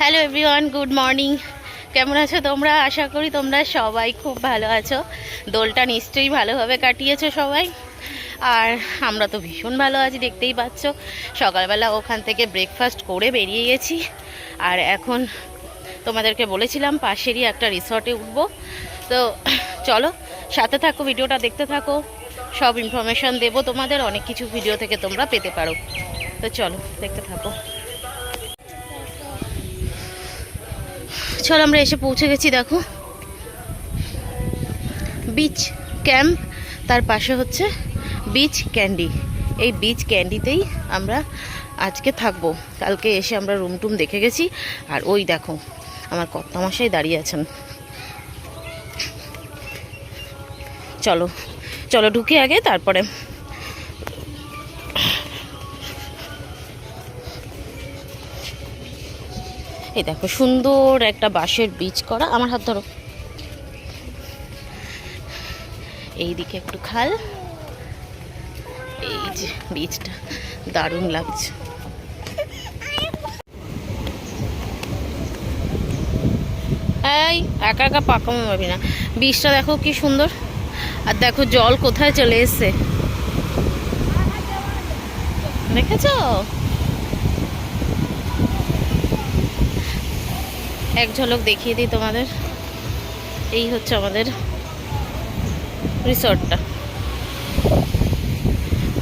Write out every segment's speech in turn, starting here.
Hello everyone good morning কেমন আছো তোমরা? আশা করি তোমরা সবাই খুব ভালো আছো। দোলটা নিশ্চয়ই ভালোভাবে কাটিয়েছো সবাই। আর আমরা তো ভীষণ ভালো আছি, দেখতেই পাচ্ছ। সকালবেলা ওখান থেকে ব্রেকফাস্ট করে বেরিয়ে গেছি। আর এখন তোমাদেরকে বলেছিলাম পাশেরই একটা রিসর্টে উঠবো। তো চলো, সাথে থাকো, ভিডিওটা দেখতে থাকো। সব ইনফরমেশন দেবো তোমাদের, অনেক কিছু ভিডিও থেকে তোমরা পেতে পারো। তো চলো, দেখতে থাকো। চল, আমরা এসে পৌঁছে গেছি, দেখো। বিচ ক্যাম্প তার পাশে হচ্ছে বিচ ক্যান্ডি এই বিচ ক্যান্ডিতেই আমরা আজকে থাকব। কালকে এসে আমরা রুম টুম দেখে গেছি। আর ওই দেখো, আমার কর্তামশাই দাঁড়িয়ে আছেন। চলো চলো, ঢুকে আগে, তারপরে। এই দেখো, সুন্দর একটা বাঁশের বীজ করা। আমার হাত ধরো। এইদিকে একটু খাল। এই যে বীজটা, দারুণ লাগছে। এই, একা একা পাকামো পাবি না। বীজটা দেখো কি সুন্দর। আর দেখো জল কোথায় চলে এসছে। দেখেছ? এক ঝলক দেখিয়ে দিই তোমাদের। এই হচ্ছে আমাদের রিসর্টটা।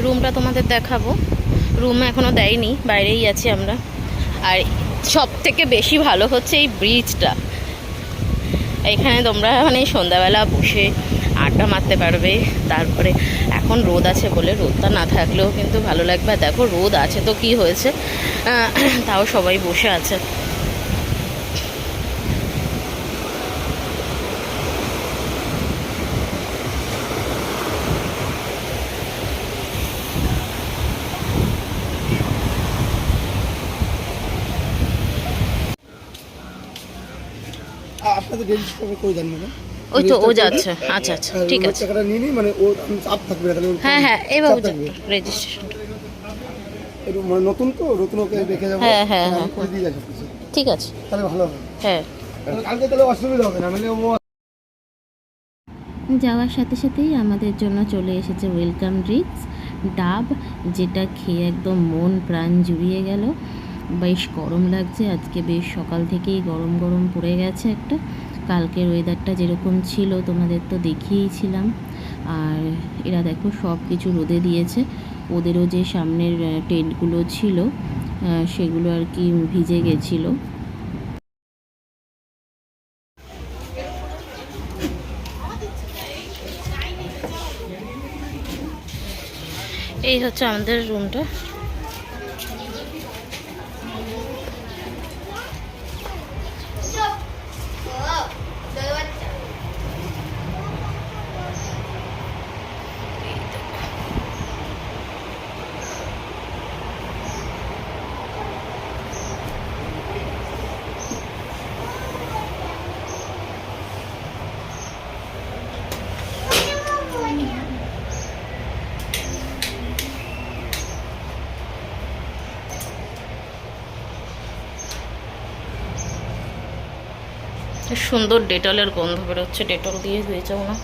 রুমটা তোমাদের দেখাবো। রুম এখনও দেয়নি, বাইরেই আছি আমরা। আর সব থেকে বেশি ভালো হচ্ছে এই ব্রিজটা এখানে তোমরা মানে সন্ধ্যাবেলা বসে আড্ডা মারতে পারবে, তারপরে এখন রোদ আছে বলে রোদটা না থাকলেও কিন্তু ভালো লাগবে। দেখো রোদ আছে তো কি হয়েছে? তাও সবাই বসে আছে। আপনাদের রেজিস্টার করে দেন ম্যাডাম ওই তো ও যাচ্ছে। আচ্ছা আচ্ছা ঠিক আছে। টাকাটা নিয়ে নিই মানে ও চাপ থাকবে না তাহলে হ্যাঁ হ্যাঁ এবার রেজিস্ট্রেশন মানে নতুন তো নতুন ওকে দেখে যাব। হ্যাঁ, হ্যাঁ, হ্যাঁ, করে দিয়ে কিছু। ঠিক আছে। তাহলে ভালো হবে। হ্যাঁ। কালকে তাহলে অসুবিধা হবে না নাহলে ও যাওয়ার সাথে সাথেই আমাদের জন্য চলে এসেছে ওয়েলকাম ড্রিঙ্কস ডাব যেটা খেয়ে একদম মন প্রাণ জুড়িয়ে গেল। বেশ গরম লাগছে। আজকে বেশ সকাল থেকেই গরম গরম পড়ে গেছে একটা। কালকের ওয়েদারটা যেরকম ছিল, তোমাদের তো দেখিয়েইছিলাম আর এরা দেখো সব কিছু রোদে দিয়েছে। ওদেরও যে সামনের টেন্টগুলো ছিল সেগুলো আর কি ভিজে গেছিল। এই হচ্ছে আমাদের রুমটা সুন্দর ডেটলের গন্ধ বেরোচ্ছে, ডেটল দিয়ে ধুয়ে যাও না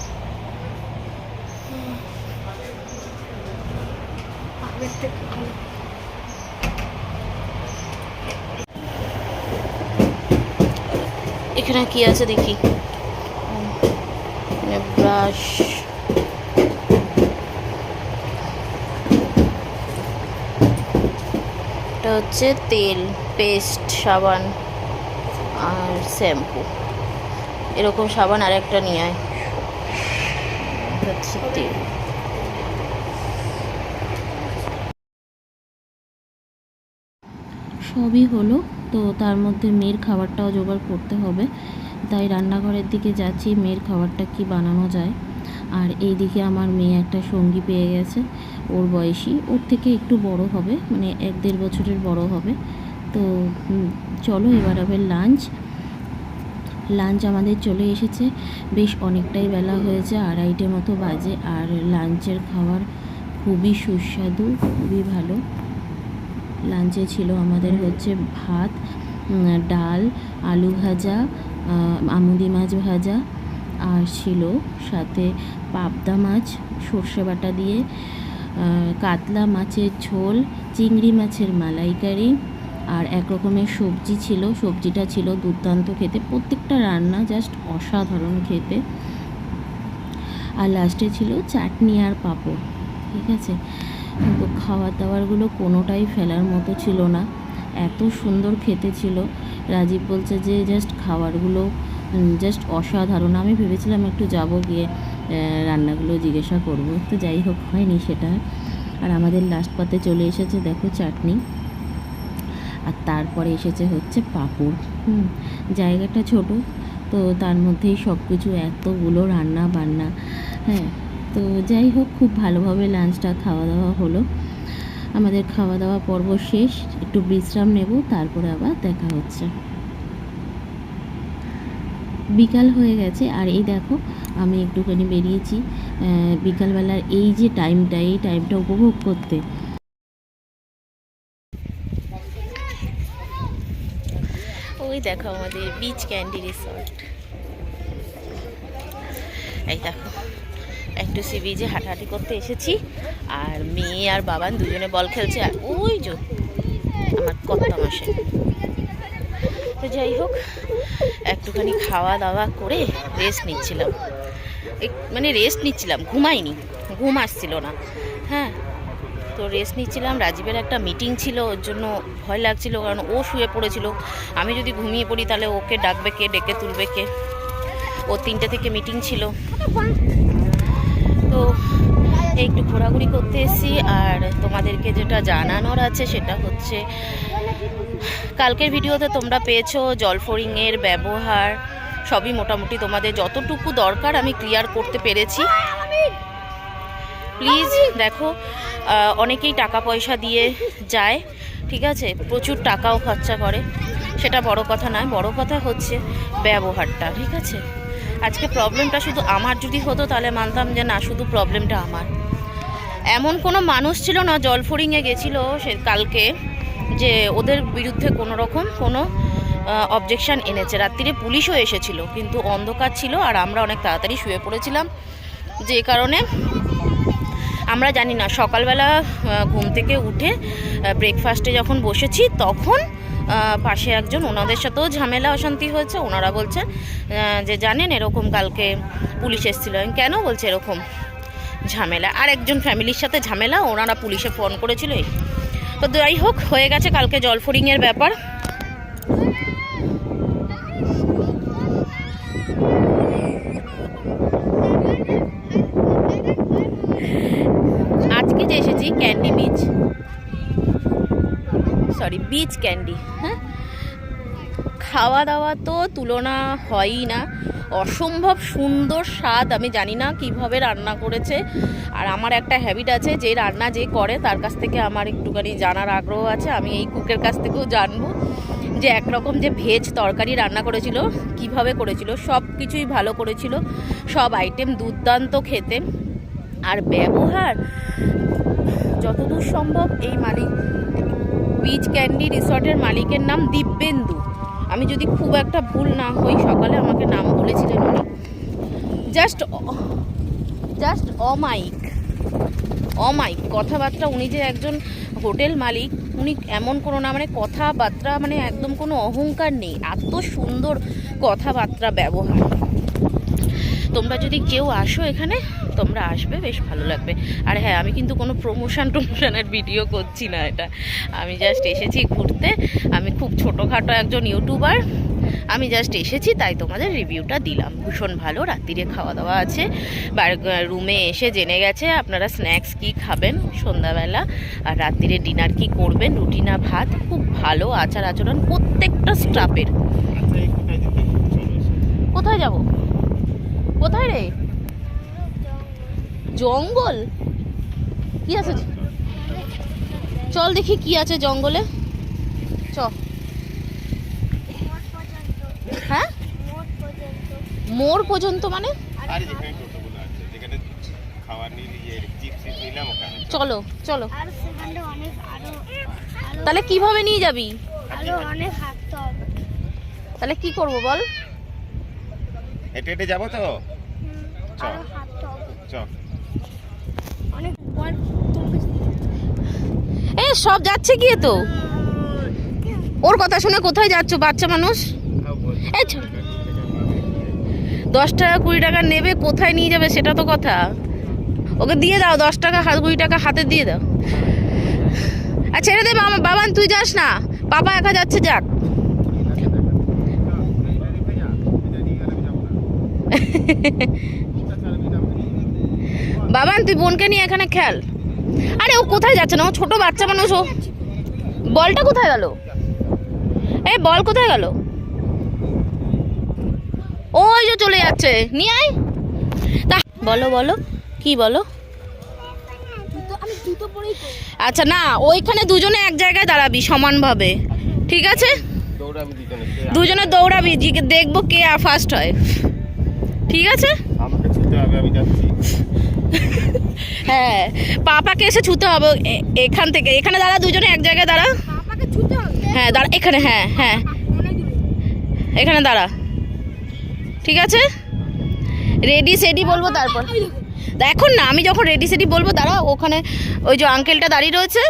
এখানে কি আছে দেখি? ব্রাশ এটা হচ্ছে তেল পেস্ট সাবান আর শ্যাম্পু এরকম সাবান আর একটা নিয়ে আয়। তেল সবই হলো, তো তার মধ্যে মেয়ের খাবারটাও জোগাড় করতে হবে। তাই রান্নাঘরের দিকে যাচ্ছি, মেয়ের খাবারটা কি বানানো যায়। আর এইদিকে আমার মেয়ে একটা সঙ্গী পেয়ে গেছে, ওর বয়সী। ওর থেকে একটু বড় হবে মানে এক দেড় বছরের বড় হবে। তো চলো এবার হবে লাঞ্চ। লাঞ্চ আমাদের চলে এসেছে। বেশ অনেকটাই বেলা হয়েছে, আড়াইটে মতো বাজে। আর লাঞ্চের খাবার খুবই সুস্বাদু, খুবই ভালো। লাঞ্চে ছিল আমাদের হচ্ছে ভাত ডাল, আলু ভাজা আমুদি মাছ ভাজা। আর ছিল সাথে পাবদা মাছ, সর্ষে বাটা দিয়ে কাতলা মাছের ঝোল, চিংড়ি মাছের মালাইকারি। আর এক রকমের সবজি ছিল, সবজিটা ছিল দুর্দান্ত খেতে। প্রত্যেকটা রান্না জাস্ট অসাধারণ খেতে। আর লাস্টে ছিল চাটনি আর পাঁপড়, ঠিক আছে? তো খাবার দাবারগুলো কোনোটাই ফেলার মতো ছিল না। এত সুন্দর খেতে ছিল। রাজীব বলছে যে জাস্ট খাবারগুলো জাস্ট অসাধারণ। আমি ভেবেছিলাম একটু যাব গিয়ে রান্নাগুলো জিজ্ঞাসা করব। তো যাই হোক, হয়নি সেটা। আর আমাদের লাস্ট পাতে চলে এসেছে, দেখো, চাটনি। আর তারপরে এসেছে হচ্ছে পাঁপড়। হুম। জায়গাটা ছোট তো তার মধ্যেই সব কিছু এতগুলো রান্না বান্না হ্যাঁ তো যাই হোক খুব ভালোভাবে লাঞ্চটা খাওয়া দাওয়া হলো। আমাদের খাওয়া দাওয়া পর্ব শেষ একটু বিশ্রাম নেব তারপরে আবার দেখা হচ্ছে। বিকাল হয়ে গেছে আর এই দেখো আমি একটুখানি বেরিয়েছি। বিকালবেলার এই যে টাইমটা এই টাইমটা উপভোগ করতে ওই দেখো আমাদের বিচ ক্যান্ডি রিসর্ট এই দেখো, একটু সি বিচে হাঁটাহাঁটি করতে এসেছি, আর মেয়ে আর বাবান দুজনে বল খেলছে, আর ওই যে আমার কত্তা মাসে। তো যাই হোক, একটুখানি খাওয়া দাওয়া করে রেস্ট নিচ্ছিলাম। মানে রেস্ট নিচ্ছিলাম, ঘুমাইনি, ঘুম আসছিল না। হ্যাঁ তো রেস্ট নিচ্ছিলাম। রাজীবের একটা মিটিং ছিল, ওর জন্য ভয় লাগছিল কারণ ও শুয়ে পড়েছিল। আমি যদি ঘুমিয়ে পড়ি তাহলে ওকে ডাকবে কে, ডেকে তুলবে কে? ও তিনটে থেকে মিটিং ছিল। তো একটু ঘোরাঘুরি করতে এসেছি আর তোমাদেরকে যেটা জানানোর আছে সেটা হচ্ছে, কালকের ভিডিওতে তোমরা পেয়েছ জলফরিংয়ের ব্যবহার। সবই মোটামুটি তোমাদের যতটুকু দরকার আমি ক্লিয়ার করতে পেরেছি। প্লিজ দেখো অনেকেই টাকা পয়সা দিয়ে যায়, ঠিক আছে? প্রচুর টাকাও খরচা করে। সেটা বড় কথা নয়, বড় কথা হচ্ছে ব্যবহারটা, ঠিক আছে? আজকে প্রবলেমটা শুধু আমার যদি হতো, তাহলে মানতাম যে না, শুধু প্রবলেমটা আমার। এমন কোনো মানুষ ছিল না, জল জলফরিংয়ে গেছিল সে কালকে, যে ওদের বিরুদ্ধে কোনো রকম কোনো অবজেকশন এনেছে। রাত্রিরে পুলিশও এসেছিল, কিন্তু অন্ধকার ছিল, আর আমরা অনেক তাড়াতাড়ি শুয়ে পড়েছিলাম। যে কারণে আমরা জানি না, সকালবেলা ঘুম থেকে উঠে ব্রেকফাস্টে যখন বসেছি, তখন পাশে একজন ওনাদের সাথেও ঝামেলা, অশান্তি হয়েছে। ওনারা বলছেন যে জানেন এরকম কালকে পুলিশ এসেছিল। কেন বলছে এরকম ঝামেলা? আর একজন ফ্যামিলির সাথে ঝামেলা, ওনারা পুলিশে ফোন করেছিল। তো যাই হোক, হয়ে গেছে কালকে জল জলফরিংয়ের ব্যাপার আজকে যে এসেছি candy beach sorry beach candy হ্যাঁ? খাওয়া দাওয়া তো তুলনা হয়ই না। অসম্ভব সুন্দর স্বাদ, আমি জানি না কীভাবে রান্না করেছে। আর আমার একটা হ্যাবিট আছে, যে রান্না যে করে, তার কাছ থেকে আমার একটুখানি জানার আগ্রহ আছে। আমি এই কুকের কাছ থেকেও জানব যে একরকম যে ভেজ তরকারি রান্না করেছিল, কীভাবে করেছিল, সব কিছুই ভালো করেছিল। সব আইটেম দুর্দান্ত খেতে। আর ব্যবহার, যতদূর সম্ভব এই মালিক বিচ ক্যান্ডি রিসর্টের মালিকের নাম দিব্যেন্দু। আমি যদি খুব একটা ভুল না হই, সকালে আমাকে নাম বলেছিলেন উনি। জাস্ট জাস্ট অমাইক অমাইক কথাবার্তা, উনি যে একজন হোটেল মালিক, উনি এমন কোনো না মানে কথাবার্তা মানে একদম কোনো অহংকার নেই। এত সুন্দর কথাবার্তা ব্যবহার। তোমরা যদি কেউ আসো এখানে তোমরা আসবে বেশ ভালো লাগবে। আর হ্যাঁ আমি কিন্তু কোনো প্রমোশন টমোশনের ভিডিও করছি না এটা। আমি জাস্ট এসেছি ঘুরতে। আমি খুব ছোটোখাটো একজন ইউটিউবার আমি জাস্ট এসেছি তাই তোমাদের রিভিউটা দিলাম। ভীষণ ভালো রাত্রিরে খাওয়া দাওয়া আছে রুমে এসে জেনে গেছে আপনারা স্ন্যাক্স কি খাবেন সন্ধ্যাবেলা আর রাত্রিরে ডিনার কি করবেন রুটি না ভাত খুব ভালো আচার আচরণ প্রত্যেকটা স্টাফের কোথায় যাব? কোথায় রে? জঙ্গল? কি আছে? চল দেখি কি আছে জঙ্গলে। চ। হ্যাঁ? মোর পর্যন্ত মানে? চলো চলো। আর সেখানে অনেক আরও আরও তাহলে কীভাবে নিয়ে যাবি? আরও অনেক হাঁটতে হবে। তাহলে কি করব বল? হেঁটে হেঁটে যাব তো? চ। আরও চ। এ সব যাচ্ছে গিয়ে তো? ওর কথা শুনে কোথায় যাচ্ছ বাচ্চা মানুষ? দশ টাকা কুড়ি টাকা নেবে কোথায় নিয়ে যাবে সেটা তো কথা। ওকে দিয়ে দাও দশ টাকা হাত কুড়ি টাকা হাতে দিয়ে দাও। আর ছেড়ে দেবে আমার বাবান তুই যাস না। পাপা একা যাচ্ছে যাক। বাবান তুই বোনকে নিয়ে এখানে খেল। আরে ও কোথায় যাচ্ছে না? ও ছোট বাচ্চা মানুষ ও। বলটা কোথায় গেল? এই বল কোথায় গেল? ওই যে চলে যাচ্ছে। নিয়ে আয়। তা বলো বলো। কি বলো? আচ্ছা না ওইখানে দুজনে এক জায়গায় দাঁড়াবি সমানভাবে। ঠিক আছে? দুজনে। দুজনে দৌড়াবি দেখব কে ফার্স্ট হয়। ঠিক আছে? আমাকে ছুটতে হবে আমি যাচ্ছি। হ্যাঁ পাপাকে এসে ছুতে হবে এ- এখান থেকে। এখানে দাঁড়া দুজনে এক জায়গায় দাঁড়া। পাপাকে ছুতে হবে হ্যাঁ দাঁড়া এখানে হ্যাঁ হ্যাঁ। এখানে দাঁড়া। ঠিক আছে? রেডি সেডি বলব তারপর। দেখো। এখন না আমি যখন রেডি সেডি বলব দাঁড়া ওখানে ওই যে আঙ্কেলটা দাঁড়িয়ে রয়েছে।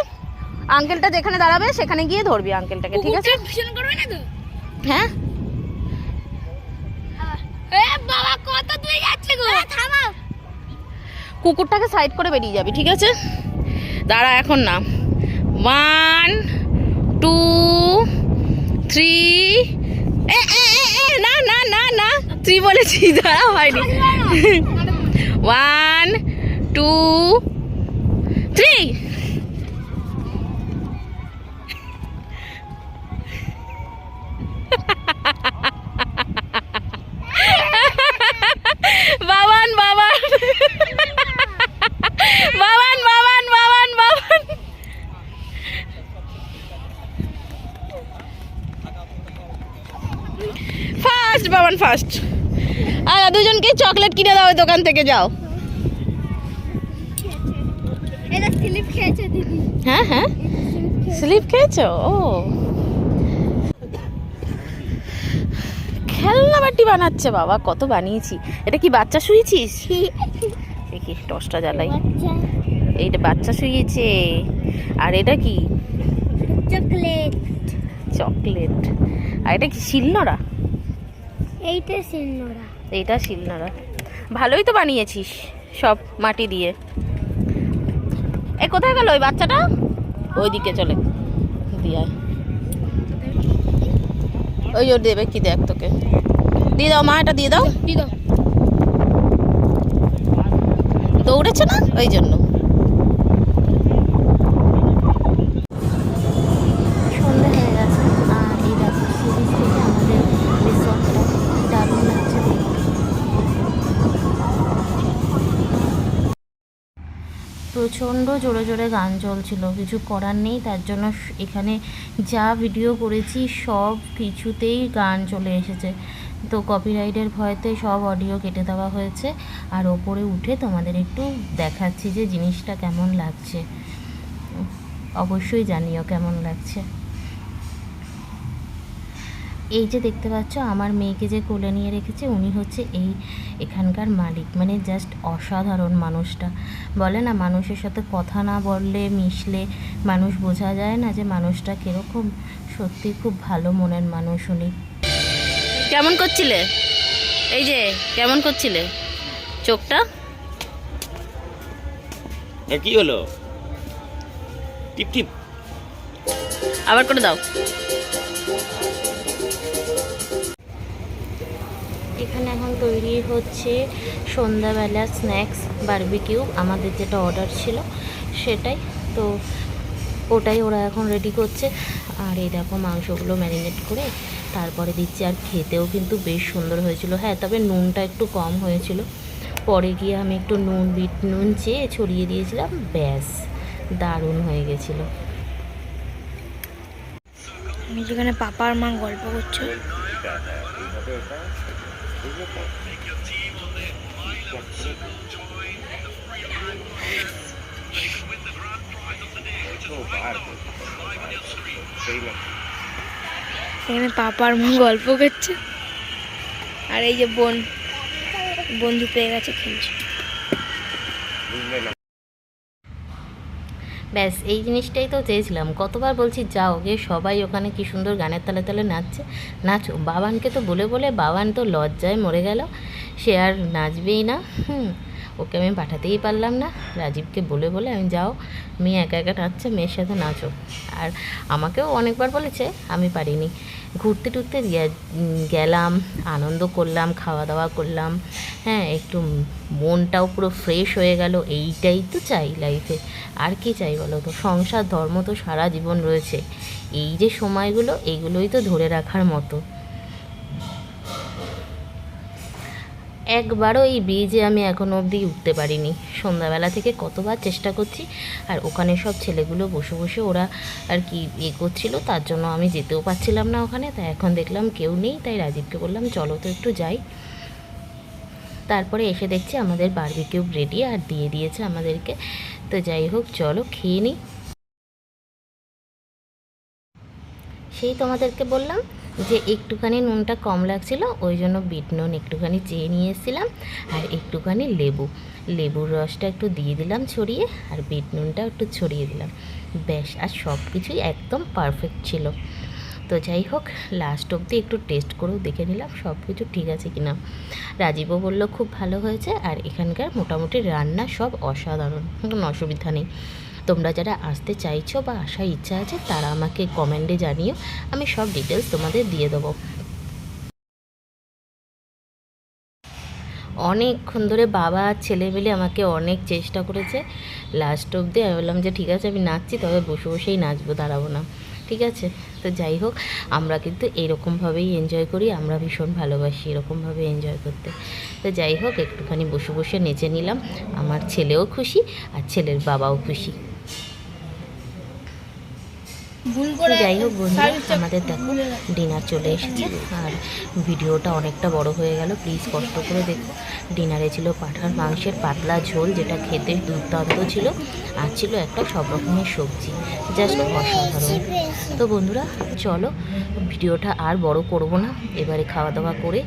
আঙ্কেলটা যেখানে দাঁড়াবে সেখানে গিয়ে ধরবি আঙ্কেলটাকে ঠিক আছে? কুকুরটা ভীষণ করবে না তো? হ্যাঁ? বাবা কত দূরে যাচ্ছে গো? থামাও। কুকুরটাকে সাইড করে বেরিয়ে যাবি ঠিক আছে? দাঁড়া এখন না। ওয়ান টু থ্রি না না না না থ্রি বলেছি দাঁড়া হয়নি। One two three first Baban first আর দুজনকে চকলেট কিনে দাও ওই দোকান থেকে যাও। স্লিপ হ্যাঁ হ্যাঁ। স্লিপ খেয়েছো। ও। খেলনা বাটি বানাচ্ছে বাবা কত বানিয়েছি। এটা কি বাচ্চা শুয়েছিস? দেখি টসটা জ্বালাই। এইটা বাচ্চা শুয়েছে। আর এটা কি? চকলেট। চকলেট। আর এটা কি শিলনোড়া? এইটা সিন্নরা এইটা শিলনোড়া। ভালোই তো বানিয়েছিস সব মাটি দিয়ে। এ কোথায় গেল ওই বাচ্চাটা? ওইদিকে চলে। দিয়ে আয়। ওই জোর দেবে কি দেখ তোকে। দিয়ে দাও মা এটা দিয়ে দাও। দিদো দৌড়েছে না? ওই জন্য। প্রচণ্ড জোরে জোরে গান চলছিল, কিছু করার নেই, তার জন্য এখানে যা ভিডিও করেছি সব কিছুতেই গান চলে এসেছে। তো কপিরাইটের ভয়তে সব অডিও কেটে দেওয়া হয়েছে, আর ওপরে উঠে তোমাদের একটু দেখাচ্ছি যে জিনিসটা কেমন লাগছে। অবশ্যই জানিও কেমন লাগছে। এই যে দেখতে পাচ্ছ আমার মেয়েকে যে কোলে নিয়ে রেখেছে উনি হচ্ছে এই এখানকার মালিক। মানে জাস্ট অসাধারণ মানুষটা। বলে না মানুষের সাথে কথা না বললে মিশলে মানুষ বোঝা যায় না যে মানুষটা কীরকম সত্যি খুব ভালো মনের মানুষ উনি। কেমন করছিলে? এই যে কেমন করছিলে? চোখটা? কি হলো? টিপ টিপ। আবার করে দাও। এখানে এখন তৈরি হচ্ছে সন্ধ্যাবেলা স্ন্যাক্স, বারবিকিউ, আমাদের যেটা অর্ডার ছিল সেটাই। তো ওটাই ওরা এখন রেডি করছে। আর এই দেখো মাংসগুলো ম্যারিনেট করে তারপরে দিচ্ছি। আর খেতেও কিন্তু বেশ সুন্দর হয়েছিল। হ্যাঁ তবে নুনটা একটু কম হয়েছিল। পরে গিয়ে আমি একটু নুন, বিট নুন চেয়ে ছড়িয়ে দিয়েছিলাম। ব্যাস, দারুণ হয়ে গেছিল। আমি যেখানে পাপা আর মা গল্প করছে। এখানে পাপার মন গল্প করছে। আর এই যে বোন বন্ধু পেয়ে গেছে খেলছে। ব্যাস, এই জিনিসটাই তো চেয়েছিলাম। কতবার বলছি, যাও গিয়ে সবাই ওখানে কি সুন্দর গানের তালে তালে নাচছে, নাচো। বাবানকে তো বলে বলে বাবান তো লজ্জায় মরে গেল। সে আর নাচবেই না, হুম, ওকে আমি পাঠাতেই পারলাম না। রাজীবকে বলে বলে আমি, যাও, মেয়ে একা একা নাচছে, মেয়ের সাথে নাচো। আর আমাকেও অনেকবার বলেছে, আমি পারিনি। ঘুরতে টুরতে গেলাম, আনন্দ করলাম, খাওয়া দাওয়া করলাম। হ্যাঁ একটু মনটাও পুরো ফ্রেশ হয়ে গেল। এইটাই তো চাই লাইফে আর কি চাই বলো তো? সংসার, ধর্ম তো সারা জীবন রয়েছে। এই যে সময়গুলো, এগুলোই তো ধরে রাখার মতো। একবারও এই ব্রিজে আমি এখনও অবধি উঠতে পারিনি। সন্ধ্যাবেলা থেকে কতবার চেষ্টা করছি, আর ওখানে সব ছেলেগুলো বসে বসে ওরা আর কি ইয়ে করছিল, তার জন্য আমি যেতেও পারছিলাম না ওখানে। তাই এখন দেখলাম কেউ নেই, তাই রাজীবকে বললাম, চলো তো একটু যাই। তারপরে এসে দেখছি আমাদের বারবিকিউ রেডি আর দিয়ে দিয়েছে আমাদেরকে। তো যাই হোক, চলো খেয়ে নিই। সেই তোমাদেরকে বললাম যে একটুখানি নুনটা কম লাগছিল, ওই জন্য বিট নুন একটুখানি চেয়ে নিয়ে এসেছিলাম, আর একটুখানি লেবু। লেবুর রসটা একটু দিয়ে দিলাম ছড়িয়ে, আর বিট নুনটা একটু ছড়িয়ে দিলাম। ব্যাস, আর সব কিছুই একদম পারফেক্ট ছিল। তো যাই হোক লাস্ট অবধি একটু টেস্ট করেও দেখে নিলাম সব কিছু ঠিক আছে কি না রাজীবও বলল, খুব ভালো হয়েছে। আর এখানকার মোটামুটি রান্না সব অসাধারণ, কোনো অসুবিধা নেই। তোমরা যারা আসতে চাইছো বা আসার ইচ্ছা আছে, তারা আমাকে কমেন্টে জানিও, আমি সব ডিটেলস তোমাদের দিয়ে দেবো। অনেকক্ষণ ধরে বাবা আর ছেলে মিলে আমাকে অনেক চেষ্টা করেছে। লাস্ট অবধি আমি বললাম যে, ঠিক আছে, আমি নাচছি, তবে বসে বসেই নাচবো, দাঁড়াবো না। ঠিক আছে? তো যাই হোক, আমরা কিন্তু এরকমভাবেই এনজয় করি, আমরা ভীষণ ভালোবাসি এরকমভাবে এনজয় করতে। তো যাই হোক, একটুখানি বসে বসে নেচে নিলাম। আমার ছেলেও খুশি আর ছেলের বাবাও খুশি। যাই হোক বন্ধুরা আমাদের দেখো ডিনার চলে এসেছে। আর ভিডিওটা অনেকটা বড় হয়ে গেল প্লিজ কষ্ট করে দেখো। ডিনারে ছিল পাঠার মাংসের পাতলা ঝোল যেটা খেতে দুর্দান্ত ছিল। আর ছিল একটা সব রকমের সবজি জাস্ট অসাধারণ। তো বন্ধুরা চলো ভিডিওটা আর বড় করব না। এবারে খাওয়া দাওয়া করে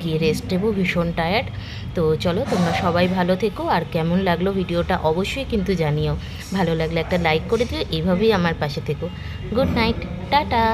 গিয়ে রেস্ট নেব ভীষণ টায়ার্ড তো চলো, তোমরা সবাই ভালো থেকো, আর কেমন লাগল ভিডিওটা অবশ্যই কিন্তু জানিও। ভালো লাগলে একটা লাইক করে দিও এইভাবেই আমার পাশে থেকো। Good night tata!